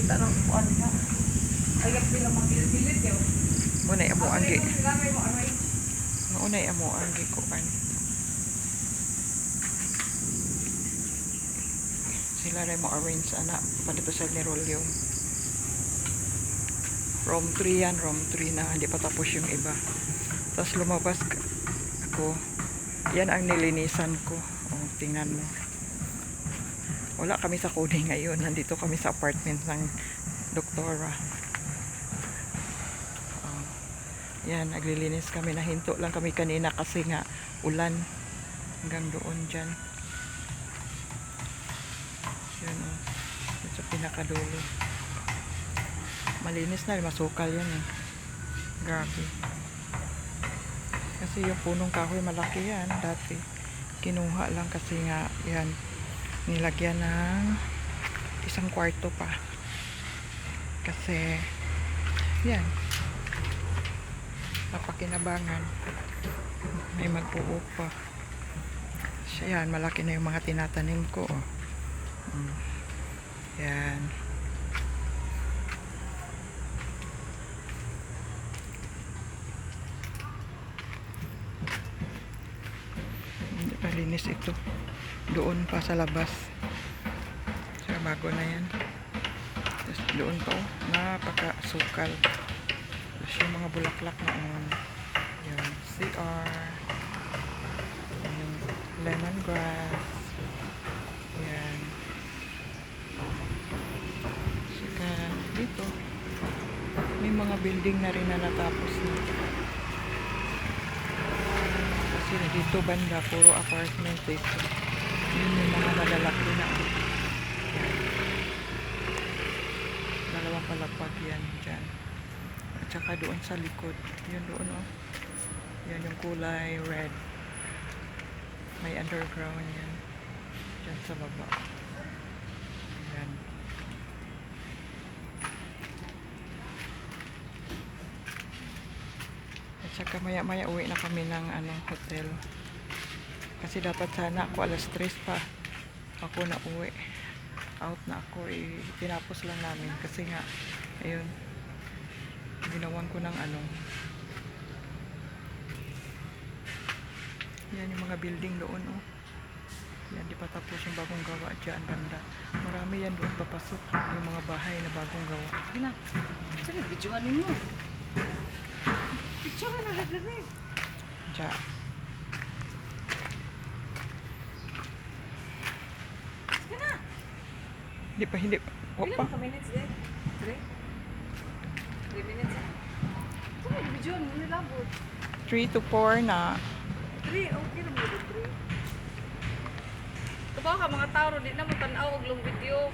kita ng kuan ka. Ayap nila magbilit-bilit yun. Muna amo ang gi. Gamay mo aray. Mauna amo ang gi kuan. Sila rin mo arrange ana padipasal ni Rolyo. Room 3 yan, room 3 na hindi pa tapos yung iba. Tapos lumabas ako. Yan ang nilinisan ko. O, tingnan mo. Wala kami sa Cody ngayon. Nandito kami sa apartment ng doktora. Oh. Yan, naglilinis kami. Nahinto lang kami kanina kasi nga ulan. Hanggang doon dyan. Yan o. Yan sa pinakadulo. Malinis na. Masukal yan eh. Grabe. Kasi yung punong kahoy malaki yan dati. Kinuha lang kasi nga yan. Nilagyan ng isang kwarto pa. Kasi yan. Napakinabangan. May mag-uupa. Siya yan, malaki na yung mga tinatanim ko. oh. Yan. Hindi pa linis ito. Doon pa sa labas. Saka bago na yan. Tapos doon pa oh, napakasukal. Tapos yung mga bulaklak na on. Yung CR. Yung lemongrass. Yan. Saka dito. May mga building na rin na natapos na. Kasi dito banda, puro apartment dito. Yun yung mga malalaki na. Dalawang palapag yan dyan. At saka doon sa likod. Yun doon oh. Yan yung kulay red. May underground yan. Dyan sa baba. Yan. At saka maya maya uwi na kami ng ano, hotel. Kasi dapat sana ako alas 3 pa. Ako na uwi. Out na ako. Eh, tinapos lang namin. Kasi nga, ayun. Ginawan ko ng ano. Yan yung mga building doon, oh. Yan, di pa tapos yung bagong gawa dyan, banda. Marami yan doon papasok. Yung mga bahay na bagong gawa. Sige na. Sige, videoan ninyo. Videoan na rin. Diyan. Hindi pa, hindi pa. Ilan Opa. ka minutes eh? Three? Three minutes eh? Sige, videoan mo nilabot. 3 to 4 na. Three, okay na mo three. Kabaw ka mga tao, di na mo tanaw og long video.